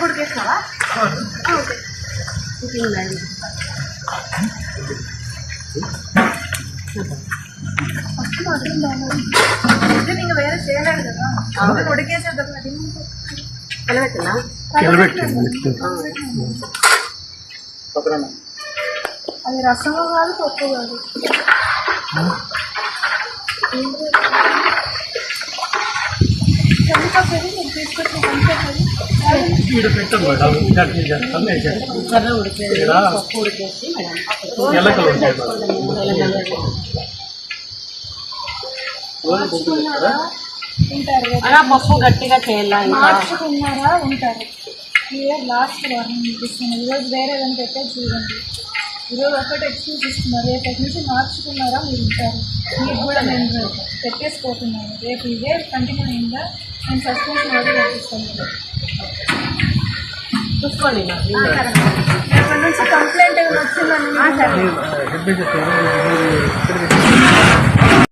Egg ఉడికేసినావా okay. నీకు వేరే చేయలేదు కదా. అవును. ఉడికేసేది నిలబెట్టినా అది రసము కాదు పప్పు కాదు. కందిపప్పు తీసుకొచ్చిన? కందిపప్పు ఏది? పెట్టాం మేడం చట్నీ చేస్తాం కుక్కర్లో పప్పు ఉడికేసి మేడం ఉంటాయి అలా పప్పు గట్టిగా చేయాలి మార్చుకున్నారా ఉంటారు ఇయర్ లాస్ట్ వార్నింగ్ ఇస్తున్నాను ఈరోజు వేరే పెట్టే చూడండి ఈరోజు ఒకటి ఎక్స్క్యూజ్ ఇస్తున్నారు రేపటి నుంచి మార్చుకున్నారా మీరు ఉంటారు మీకు కూడా నేను పెట్టేసుకోతున్నాను రేపు ఇదే కంటిన్యూ అయిందా నేను సస్పెన్షన్ కూడా పంపిస్తాను చూసుకోండి నుంచి కంప్లైంట్ ఏమైనా